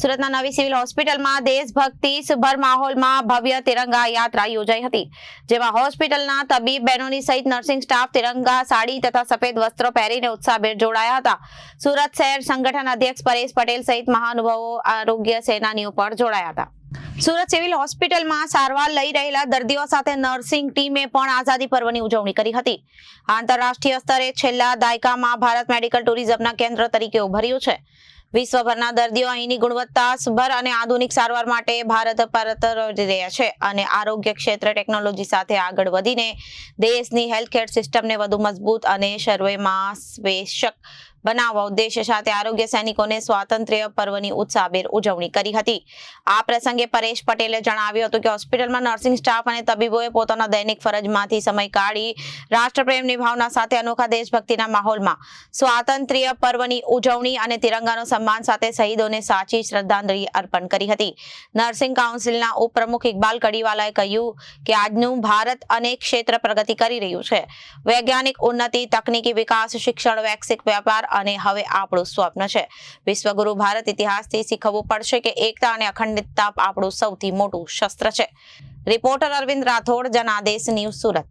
સુરતના નવી સિવિલ હોસ્પિટલમાં દેશભક્તિ સુભર માહોલમાં ભવ્ય તિરંગા યાત્રા યોજાઈ હતી, જેમાં હોસ્પિટલના તબીબ બહેનોની સહિત નર્સિંગ સ્ટાફ તિરંગા, સાડી તથા સફેદ વસ્ત્રો પહેરીને ઉત્સાહભેર જોડાયા હતા. સુરત શહેર સંગઠન અધ્યક્ષ પરેશ પટેલ સહિત મહાનુભાવો આરોગ્ય સેનાનીઓ પણ જોડાયા હતા. સુરત સિવિલ હોસ્પિટલમાં સારવાર લઈ રહેલા દર્દીઓ સાથે નર્સિંગ ટીમે પણ આઝાદી પર્વની ઉજવણી કરી હતી. આંતરરાષ્ટ્રીય સ્તરે છેલ્લા દાયકામાં ભારત મેડિકલ ટુરિઝમના કેન્દ્ર તરીકે ઉભર્યું છે. વિશ્વભરના દર્દીઓ અહીંની ગુણવત્તાસભર અને આધુનિક સારવાર માટે ભારત પરત રહી રહ્યા છે અને આરોગ્ય ક્ષેત્ર ટેકનોલોજી સાથે આગળ વધીને દેશની હેલ્થકેર સિસ્ટમને વધુ મજબૂત અને સર્વેમાશક બનાવવા ઉદ્દેશ્ય સાથે આરોગ્ય સૈનિકોને સ્વાતંત્ર્ય પર્વની ઉત્સાહભેર ઉજવણી કરી હતી. આ પ્રસંગે પરેશ પટેલે જણાવ્યું હતું કે હોસ્પિટલમાં નર્સિંગ સ્ટાફ અને તબીબોએ પોતાના દૈનિક ફરજમાંથી સમય કાઢી રાષ્ટ્રપ્રેમની ભાવના સાથે અનોખા દેશભક્તિના માહોલમાં સ્વાતંત્ર્ય પર્વની ઉજવણી અને તિરંગાનો સન્માન સાથે શહીદોને સાચી શ્રદ્ધાંજલિ અર્પણ કરી હતી. નર્સિંગ કાઉન્સિલના ઉપપ્રમુખ ઇકબાલ કડીવાલાએ કહ્યું કે આજનું ભારત અનેક ક્ષેત્ર પ્રગતિ કરી રહ્યું છે. વૈજ્ઞાનિક ઉન્નતિ, તકનીકી વિકાસ, શિક્ષણ, વૈશ્વિક વ્યાપાર અને હવે આપણું સ્વપ્ન છે. વિશ્વગુરુ ભારત ઇતિહાસથી શીખવવું પડશે કે એકતા અને અખંડિતતા આપણું સૌથી મોટું શસ્ત્ર છે. Reporter Arvind Rathod, Janadesh news Surat.